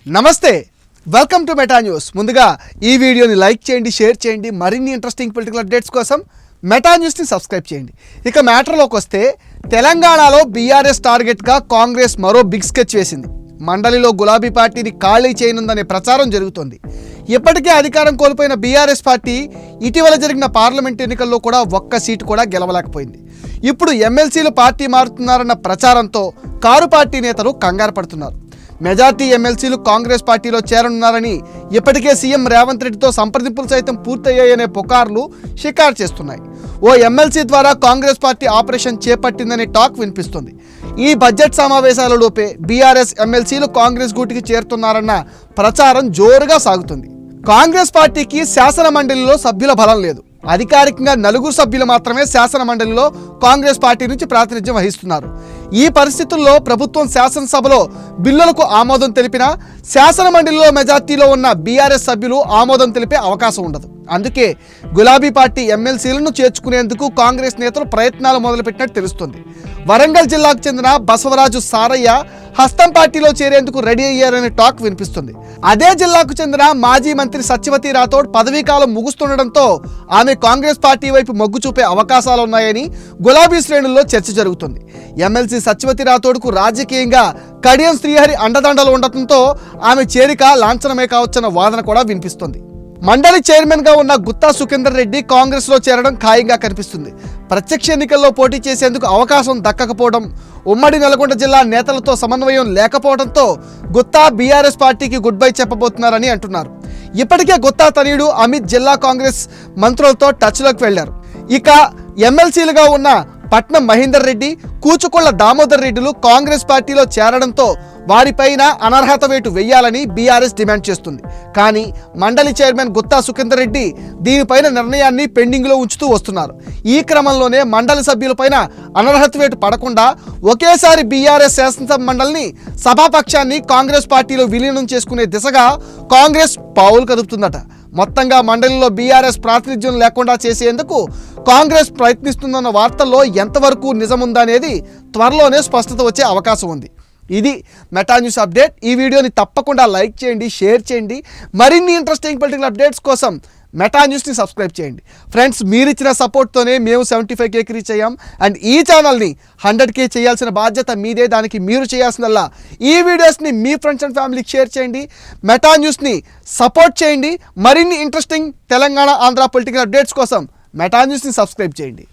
నమస్తే. Welcome to meta news ముందుగా ఈ వీడియోని లైక్ చేయండి షేర్ చేయండి. మరిన్ని ఇంట్రెస్టింగ్ పొలిటికల్ అప్డేట్స్ కోసం మెటా న్యూస్ని సబ్స్క్రైబ్ చేయండి. ఇక మ్యాటర్లోకి వస్తే తెలంగాణలో బీఆర్ఎస్ టార్గెట్గా కాంగ్రెస్ మరో బిగ్ స్కెచ్ వేసింది. మండలిలో గులాబీ పార్టీని ఖాళీ చేయనుందనే ప్రచారం జరుగుతోంది. ఇప్పటికే అధికారం కోల్పోయిన బీఆర్ఎస్ పార్టీ ఇటీవల జరిగిన పార్లమెంట్ ఎన్నికల్లో కూడా ఒక్క సీటు కూడా గెలవలేకపోయింది. ఇప్పుడు ఎమ్మెల్సీలు పార్టీ మారుతున్నారన్న ప్రచారంతో కారు పార్టీ నేతలు కంగారు పడుతున్నారు. మెజార్టీ ఎమ్మెల్సీలు కాంగ్రెస్ పార్టీలో చేరనున్నారని ఇప్పటికే సీఎం రేవంత్ రెడ్డితో సంప్రదింపులు సైతం పూర్తయ్యాయనే పుకార్లు షికారు చేస్తున్నాయి. ఓ ఎమ్మెల్సీ ద్వారా కాంగ్రెస్ పార్టీ ఆపరేషన్ చేపట్టిందనే టాక్ వినిపిస్తుంది. ఈ బడ్జెట్ సమావేశాలలోపే బీఆర్ఎస్ ఎమ్మెల్సీలు కాంగ్రెస్ గూటికి చేరుతున్నారన్న ప్రచారం జోరుగా సాగుతుంది. కాంగ్రెస్ పార్టీకి శాసన మండలిలో సభ్యుల బలం లేదు. అధికారికంగా నలుగురు సభ్యులు మాత్రమే శాసన మండలిలో కాంగ్రెస్ పార్టీ నుంచి ప్రాతినిధ్యం వహిస్తున్నారు. ఈ పరిస్థితుల్లో ప్రభుత్వం శాసనసభలో బిల్లులకు ఆమోదం తెలిపినా శాసన మండలిలో మెజార్టీలో ఉన్న బీఆర్ఎస్ సభ్యులు ఆమోదం తెలిపే అవకాశం ఉండదు. అందుకే గులాబీ పార్టీ ఎమ్మెల్సీలను చేర్చుకునేందుకు కాంగ్రెస్ నేతలు ప్రయత్నాలు మొదలుపెట్టినట్టు తెలుస్తుంది. వరంగల్ జిల్లాకు చెందిన బసవరాజు సారయ్య హస్తం పార్టీలో చేరేందుకు రెడీ అయ్యారనే టాక్ వినిపిస్తుంది. అదే జిల్లాకు చెందిన మాజీ మంత్రి సత్యవతి రాథోడ్ పదవీకాలం ముగుస్తుండటంతో ఆమె కాంగ్రెస్ పార్టీ వైపు మొగ్గు చూపే అవకాశాలు ఉన్నాయని గులాబీ శ్రేణుల్లో చర్చ జరుగుతుంది. ఎమ్మెల్సీ సత్యవతి రాథోడ్కు రాజకీయంగా కడియం శ్రీహరి అండదండలు ఉండటంతో ఆమె చేరిక లాంఛనమే కావచ్చన్న వాదన కూడా వినిపిస్తుంది. మండలి చైర్మన్గా ఉన్న గుత్తా సుఖేందర్ రెడ్డి కాంగ్రెస్లో చేరడం ఖాయంగా కనిపిస్తుంది. ప్రత్యక్ష ఎన్నికల్లో పోటీ చేసేందుకు అవకాశం దక్కకపోవడం ఉమ్మడి నల్గొండ జిల్లా నేతలతో సమన్వయం లేకపోవడంతో గుత్తా బీఆర్ఎస్ పార్టీకి గుడ్ బై చెప్పబోతున్నారని అంటున్నారు. ఇప్పటికే గుత్తా తనయుడు అమిత్ జిల్లా కాంగ్రెస్ మంత్రులతో టచ్లోకి వెళ్ళారు. ఇక ఎమ్మెల్సీలుగా ఉన్న పట్నం మహేందర్ రెడ్డి కూచుకొళ్ళ దామోదర్ రెడ్డిలు కాంగ్రెస్ పార్టీలో చేరడంతో వారిపైన అనర్హత వేటు వెయ్యాలని బీఆర్ఎస్ డిమాండ్ చేస్తుంది. కానీ మండలి చైర్మన్ గుత్తా సుఖేందర్ రెడ్డి దీనిపైన నిర్ణయాన్ని పెండింగ్లో ఉంచుతూ వస్తున్నారు. ఈ క్రమంలోనే మండలి సభ్యులపైన అనర్హత వేటు పడకుండా ఒకేసారి బీఆర్ఎస్ శాసనసభ మండలిని సభాపక్షాన్ని కాంగ్రెస్ పార్టీలో విలీనం చేసుకునే దిశగా కాంగ్రెస్ పావులు కదుపుతుందట. మొత్తంగా మండలిలో బీఆర్ఎస్ ప్రాతినిధ్యం లేకుండా చేసేందుకు కాంగ్రెస్ ప్రయత్నిస్తుందన్న వార్తల్లో ఎంతవరకు నిజముందనేది త్వరలోనే స్పష్టత వచ్చే అవకాశం ఉంది. ఇది మెటా న్యూస్ అప్డేట్. ఈ వీడియోని తప్పకుండా లైక్ చేయండి షేర్ చేయండి. మరిన్ని ఇంట్రెస్టింగ్ పొలిటికల్ అప్డేట్స్ కోసం మెటా న్యూస్ని సబ్స్క్రైబ్ చేయండి. ఫ్రెండ్స్ మీరిచ్చిన సపోర్ట్తోనే మేము సెవెంటీ ఫైవ్ కేకి రీచ్ అయ్యాం. అండ్ ఈ ఛానల్ని హండ్రెడ్ కే చేయాల్సిన బాధ్యత మీదే. దానికి మీరు చేయాల్సిందల్లా ఈ వీడియోస్ని మీ ఫ్రెండ్స్ అండ్ ఫ్యామిలీకి షేర్ చేయండి. మెటా న్యూస్ని సపోర్ట్ చేయండి. మరిన్ని interesting Telangana Andhra political updates కోసం మెటా న్యూస్ని సబ్స్క్రైబ్ చేయండి.